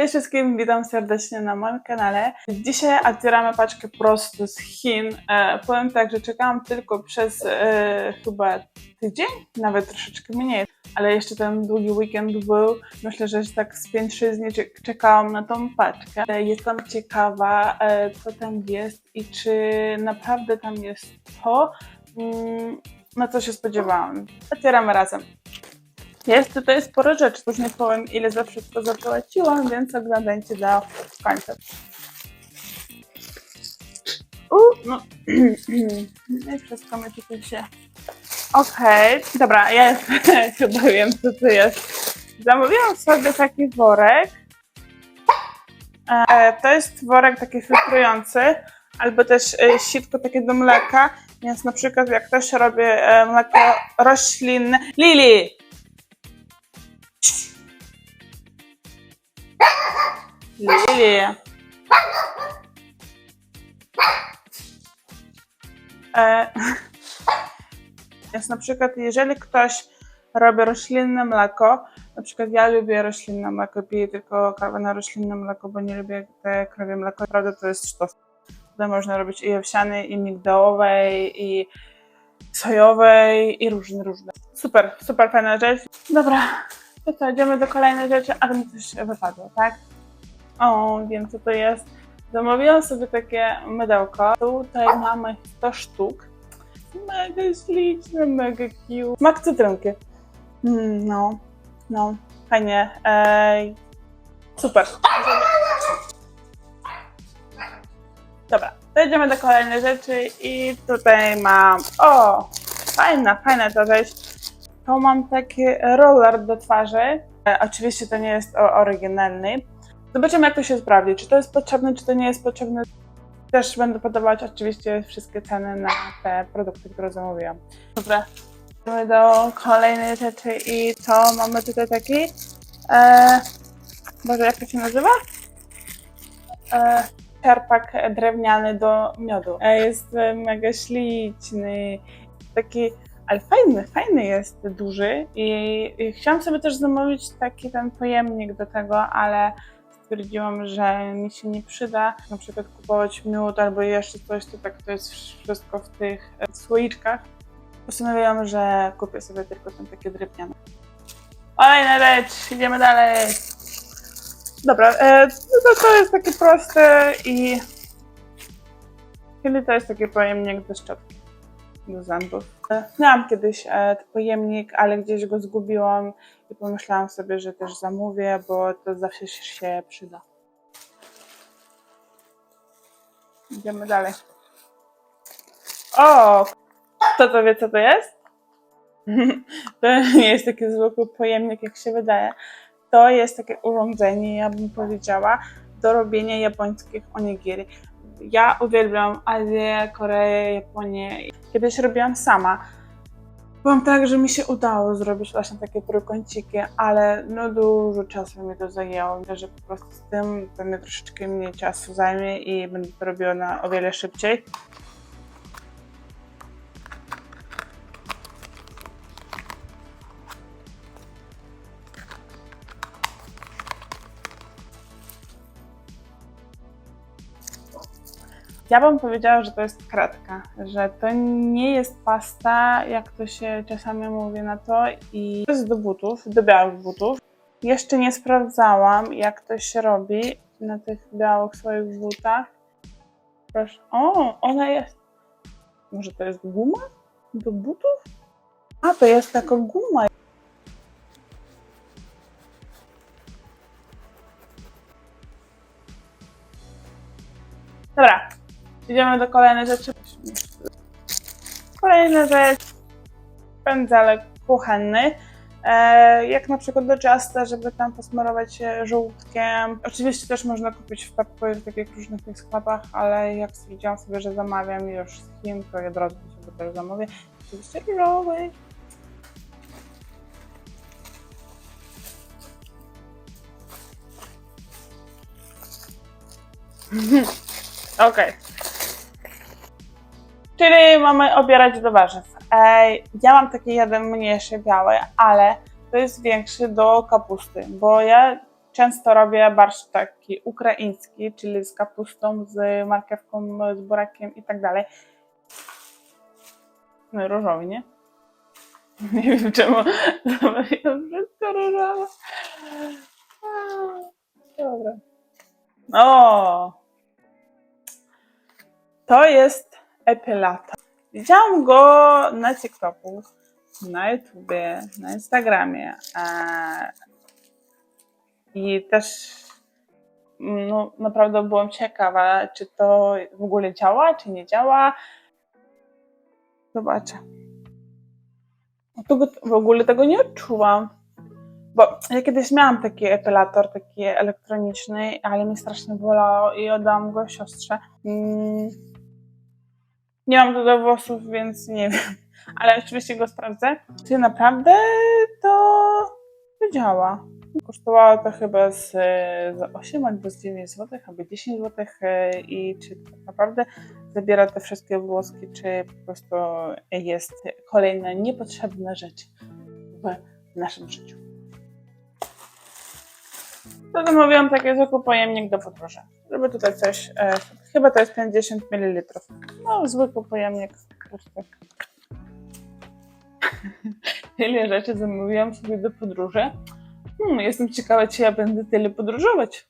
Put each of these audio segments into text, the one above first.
Cześć wszystkim, witam serdecznie na moim kanale. Dzisiaj otwieramy paczkę prosto z Chin. E, powiem tak, że czekałam tylko przez e, chyba tydzień, nawet troszeczkę mniej, ale jeszcze ten długi weekend był. Myślę, że tak z 5-6 dni czek- czekałam na tą paczkę. E, jestem ciekawa, e, co tam jest i czy naprawdę tam jest to, mm, na co się spodziewałam. Otwieramy razem. Jest tutaj sporo rzeczy. Później powiem, ile za wszystko zapłaciłam, więc oglądajcie do końca. U, no. I wszystko mi tutaj się... Okej, dobra, ja już chyba wiem, co to jest. Zamówiłam sobie taki worek. E, to jest worek taki filtrujący, albo też e, sitko takie do mleka. Więc na przykład jak ktoś robi e, mleko roślinne... Lili! Lili. E, Więc na przykład, jeżeli ktoś robi roślinne mleko, na przykład ja lubię roślinne mleko, piję tylko kawę na roślinne mleko, bo nie lubię te krowie mleko. Naprawdę to jest sztos. Tutaj można robić i owsiane, i migdałowej, i sojowej, i różne, różne. Super, super fajna rzecz. Dobra, to co, idziemy do kolejnej rzeczy, ale mi coś wypadło, tak? O, wiem co to jest. Zamówiłam sobie takie mydełko. Tutaj mamy 100 sztuk. Mega śliczne, mega cute. Smak cytrynki. Mm, no, no, fajnie. Ej, super. Dobra, to idziemy do kolejnej rzeczy i tutaj mam, o, fajna, fajna ta rzecz. To mam taki roller do twarzy. E, oczywiście to nie jest o, oryginalny. Zobaczymy, jak to się sprawdzi. Czy to jest potrzebne, czy to nie jest potrzebne. Też będę podawać oczywiście wszystkie ceny na te produkty, które zamówiłam. Dobra, idziemy do kolejnej rzeczy i to mamy tutaj taki. E, Boże, jak to się nazywa? E, czerpak drewniany do miodu. E, jest mega śliczny. Taki, ale fajny, fajny jest, duży. I, I chciałam sobie też zamówić taki ten pojemnik do tego, ale stwierdziłam, że mi się nie przyda na przykład kupować miód albo jeszcze coś, to tak to jest wszystko w tych e, słoiczkach. Postanowiłam, że kupię sobie tylko ten takie drewniane. Kolejna rzecz, idziemy dalej. Dobra, e, no to, to jest takie proste i kiedy to jest taki pojemnik do szczotki, do zębów. E, Miałam kiedyś e, pojemnik, ale gdzieś go zgubiłam i pomyślałam sobie, że też zamówię, bo to zawsze się przyda. Idziemy dalej. O! Kto to wie, co to jest? To nie jest taki zwykły pojemnik, jak się wydaje. To jest takie urządzenie, ja bym powiedziała, do robienia japońskich onigiri. Ja uwielbiam Azję, Koreę, Japonię. Kiedyś robiłam sama. Byłam tak, że mi się udało zrobić właśnie takie trójkąciki, ale no dużo czasu mi to zajęło. Myślę, że po prostu z tym to mnie troszeczkę mniej czasu zajmie i będę to robiła na o wiele szybciej. Ja bym powiedziała, że to jest kratka, że to nie jest pasta, jak to się czasami mówi na to i to jest do butów, do białych butów. Jeszcze nie sprawdzałam, jak to się robi na tych białych swoich butach. Proszę. O, ona jest. Może to jest guma do butów? A, to jest taka guma. Dobra, Idziemy do kolejnej rzeczy. Kolejna rzecz. Pędzelek kuchenny. E, jak na przykład do ciasta, żeby tam posmarować się żółtkiem. Oczywiście też można kupić w Pepco w takich różnych tych sklepach, ale jak stwierdziłam sobie, że zamawiam już z Chin, to od razu sobie też zamówię. Oczywiście różowy. Okej. Czyli mamy obierać do warzyw. Ja mam taki jeden mniejszy biały, ale to jest większy do kapusty, bo ja często robię barszcz taki ukraiński, czyli z kapustą, z marchewką, z burakiem i tak dalej. No różowy, nie? Nie wiem czemu wszystko różowe. Dobra. O! To jest epilator. Widziałam go na TikToku, na YouTubie, na Instagramie. I też no, naprawdę byłam ciekawa, czy to w ogóle działa, czy nie działa. Zobaczę. W ogóle tego nie odczułam. Bo ja kiedyś miałam taki epilator, taki elektroniczny, ale mi strasznie bolało i oddałam go siostrze. Mm. Nie mam do włosów, więc nie wiem. Ale oczywiście go sprawdzę. Czy naprawdę to, to działa? Kosztowało to chyba z, z 8 albo z 9 zł, albo 10 zł e, i czy tak naprawdę zabiera te wszystkie włoski, czy po prostu jest kolejna niepotrzebna rzecz w naszym życiu. To zamówiłam taki zwykły pojemnik do podróży. Żeby tutaj coś, e, to jest 50 ml. No, zwykły pojemnik. pusty. Tyle rzeczy zamówiłam sobie do podróży. Hmm, jestem ciekawa, czy ja będę tyle podróżować.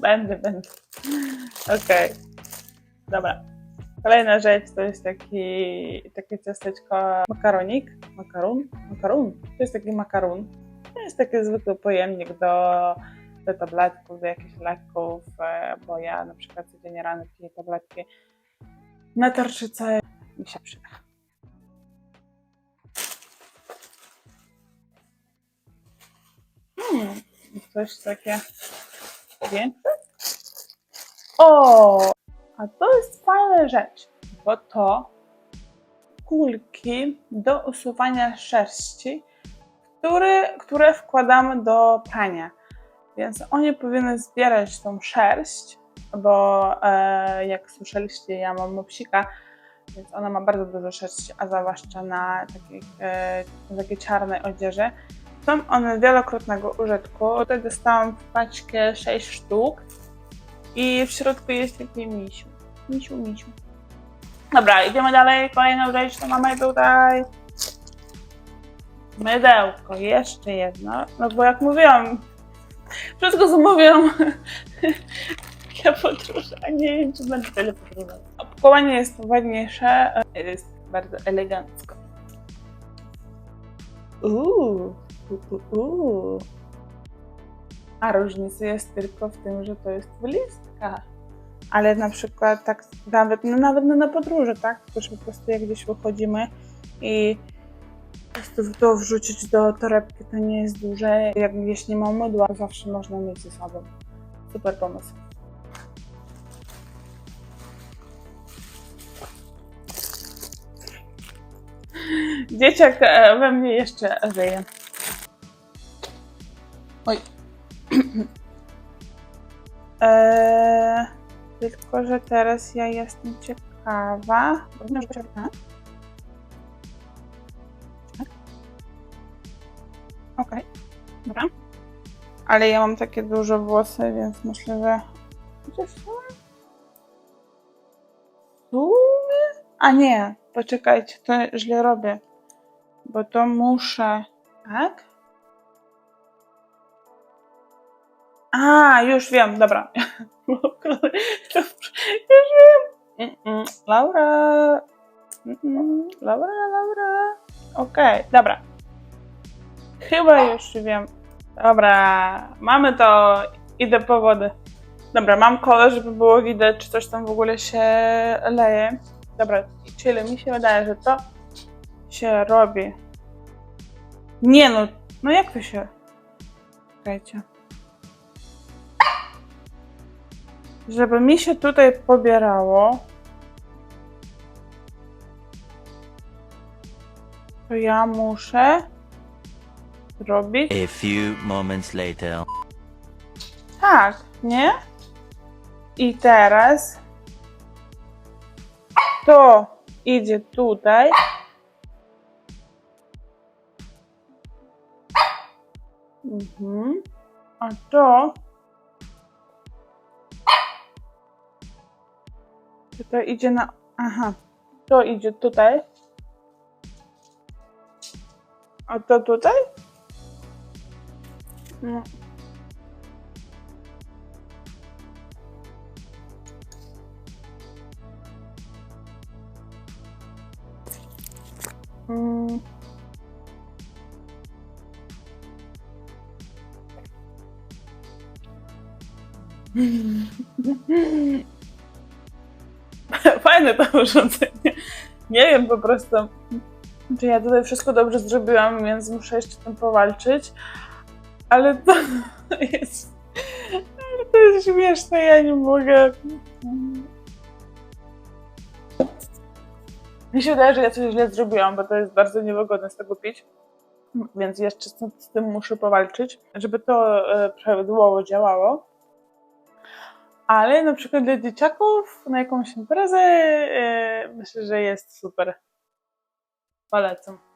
będę, będę. Okej. Dobra. Kolejna rzecz to jest taki, takie ciasteczko makaronik. Makaron? Makaron. To jest taki makaron. Jest taki zwykły pojemnik do, do tabletków, do jakichś leków, e, bo ja na przykład codziennie rano piję tabletki na tarczycę. Mi się przyda. Hmm, coś takie większe? O! A to jest fajna rzecz, bo to kulki do usuwania szerści, które, które wkładamy do prania. Więc one powinny zbierać tą szerść, bo e, jak słyszeliście, ja mam mopsika, więc ona ma bardzo dużo szerści, a zwłaszcza na takiej, e, takiej czarnej odzieży. Są one wielokrotnego użytku. Tutaj dostałam w paczkę 6 sztuk i w środku jest taki misiu. Misiu, misiu. Dobra, idziemy dalej. Kolejną rzecz to mamy tutaj mydełko. Jeszcze jedno. No bo jak mówiłam, wszystko zamówiłam. Ja podróż, a nie wiem, czy będę tyle podróżować. Opakowanie jest ładniejsze. Jest bardzo elegancko. Uuu, uuu, uuu. A różnica jest tylko w tym, że to jest walizka. Ale na przykład tak nawet, no nawet na podróży, tak? Też po prostu jak gdzieś wychodzimy i to wrzucić do torebki to nie jest duże. Jak gdzieś nie ma mydła, zawsze można mieć ze sobą. Super pomysł. Dzieciak e, we mnie jeszcze żyje. Oj. Eee, tylko, że teraz ja jestem ciekawa. Rozumiem, Ale ja mam takie duże włosy, więc myślę, że... Chociaż sumie- sumie? A nie, poczekajcie, to źle robię. Bo to muszę... Tak? A, już wiem, dobra. już wiem. Laura. Laura, Laura. Okej, dobra. Chyba już wiem. Dobra, mamy to. Idę po wodę. Dobra, mam kolę, żeby było widać, czy coś tam w ogóle się leje. Dobra, czyli mi się wydaje, że to się robi. Nie no, no jak to się... Czekajcie. Żeby mi się tutaj pobierało, to ja muszę zrobić A few moments later. tak, nie? I teraz to idzie tutaj. Mhm. A to... Tutaj idzie na... Aha. To idzie tutaj. A to tutaj? No. Mm. Fajne to urządzenie. Nie wiem po prostu, czy ja tutaj wszystko dobrze zrobiłam, więc muszę jeszcze tym powalczyć. Ale to jest. ale To jest śmieszne, ja nie mogę. Mi się wydaje, że ja coś źle zrobiłam, bo to jest bardzo niewygodne z tego pić. Więc jeszcze z tym, muszę powalczyć, żeby to e, prawidłowo działało. Ale na przykład dla dzieciaków na jakąś imprezę e, myślę, że jest super. Polecam.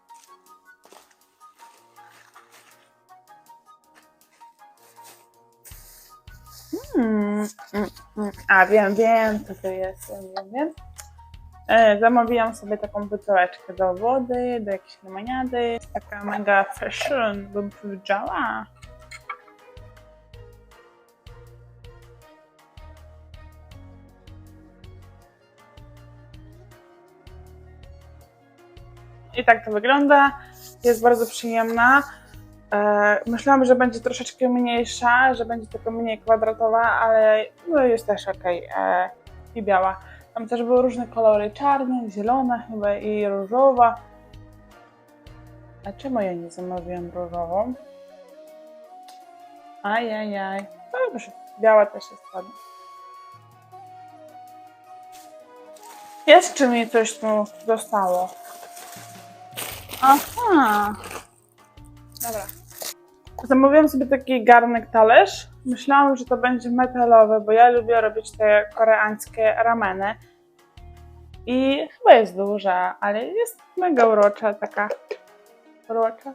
Hmm. mm, mm. A wiem, wiem, co to jest. Wiem, wiem, wiem. E, Zamówiłam sobie taką buteleczkę do wody, do jakiejś lemoniady. Taka mega fashion, bym powiedziała. I tak to wygląda. Jest bardzo przyjemna. E, myślałam, że będzie troszeczkę mniejsza, że będzie taka mniej kwadratowa, ale no jest też ok. E, I biała. Tam też były różne kolory, czarne, zielona chyba i różowa. A czemu ja nie zamówiłam różową? Ajajaj. Dobrze, biała też jest ładna. Jeszcze mi coś tu zostało. Aha. Dobra. Zamówiłam sobie taki garnek talerz. Myślałam, że to będzie metalowy, bo ja lubię robić te koreańskie rameny. I chyba jest duża, ale jest mega urocza taka. Urocza.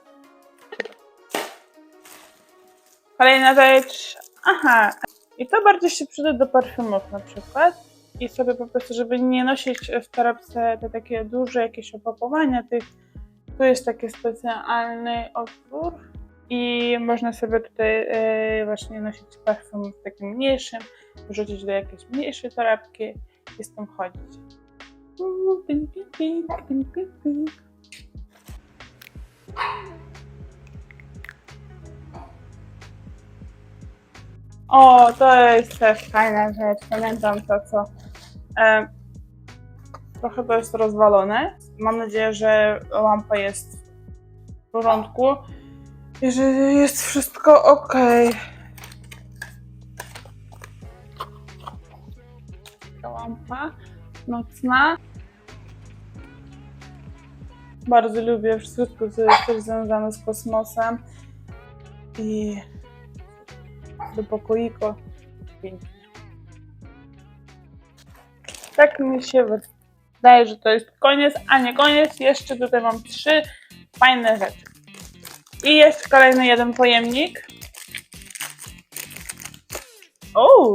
Kolejna rzecz. Aha. I to bardziej się przyda do perfumów na przykład. I sobie po prostu, żeby nie nosić w torebce te takie duże jakieś opakowania tych tu jest taki specjalny otwór i można sobie tutaj e, właśnie nosić perfum w takim mniejszym, wrzucić do jakiejś mniejszej torebki i z tym chodzić. O, to jest też fajna rzecz. Pamiętam to, co. E, trochę to jest rozwalone. Mam nadzieję, że lampa jest w porządku i że jest wszystko ok. Lampa nocna. Bardzo lubię wszystko, co jest też związane z kosmosem. I do pokoiko. Tak mi się wydaje, że to jest koniec, a nie koniec. Jeszcze tutaj mam trzy fajne rzeczy. I jeszcze kolejny jeden pojemnik. O,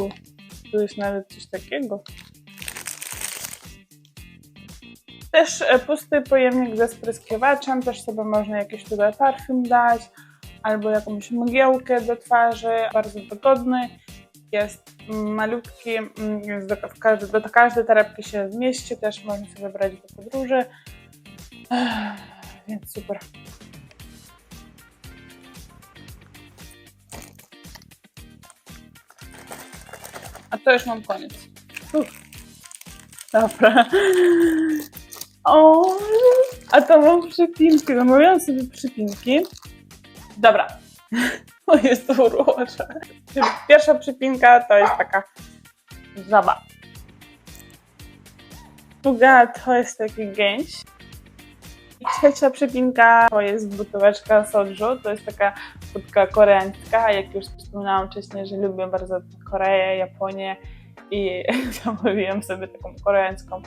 tu jest nawet coś takiego. Też e, pusty pojemnik ze spryskiwaczem, też sobie można jakieś tutaj parfum dać, albo jakąś mgiełkę do twarzy, bardzo wygodny. Jest malutki, mm, jest do, każdy, do każdej torebki się zmieści, też można sobie brać do podróży. Ech, Więc super. A to już mam koniec. Uff. Dobra. O, a to mam przypinki. Zamawiałam sobie przypinki. Dobra. O, jest to urocze. Pierwsza przypinka to jest taka żaba. Druga to jest taki gęś. I trzecia przypinka to jest buteleczka soju. To jest taka wódka koreańska. Jak już wspominałam wcześniej, że lubię bardzo Koreę, Japonię i zamówiłam sobie taką koreańską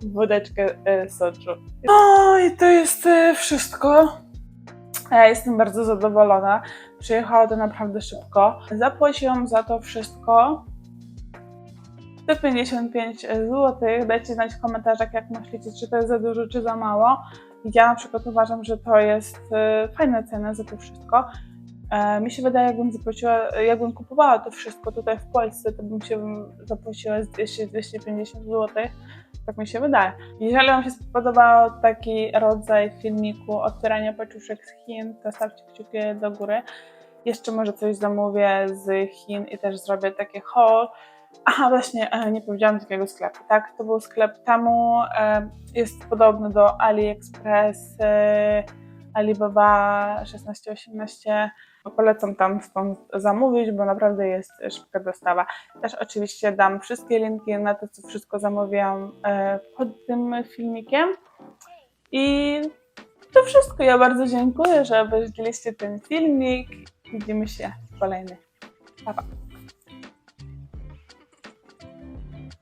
wódeczkę e, soju. No i to jest e, wszystko. Ja jestem bardzo zadowolona. Przyjechało to naprawdę szybko. Zapłaciłam za to wszystko 155 zł. Dajcie znać w komentarzach, jak myślicie, czy to jest za dużo, czy za mało. Ja na przykład uważam, że to jest e, fajna cena za to wszystko. E, Mi się wydaje, jakbym zapłaciła, jakbym kupowała to wszystko tutaj w Polsce, to bym się zapłaciła z 200-250 zł. Tak mi się wydaje. Jeżeli Wam się spodobał taki rodzaj filmiku otwierania paczuszek z Chin, to stawcie kciuki do góry. Jeszcze może coś zamówię z Chin i też zrobię takie haul. Aha, właśnie, e, nie powiedziałam z jakiego sklepu. Tak, to był sklep temu. e, Jest podobny do AliExpress, e, Alibaba 1618. Polecam tam stąd zamówić, bo naprawdę jest szybka dostawa. Też oczywiście dam wszystkie linki na to, co wszystko zamówiłam pod tym filmikiem. I to wszystko. Ja bardzo dziękuję, że obejrzeliście ten filmik. Widzimy się w kolejnych. Pa, pa.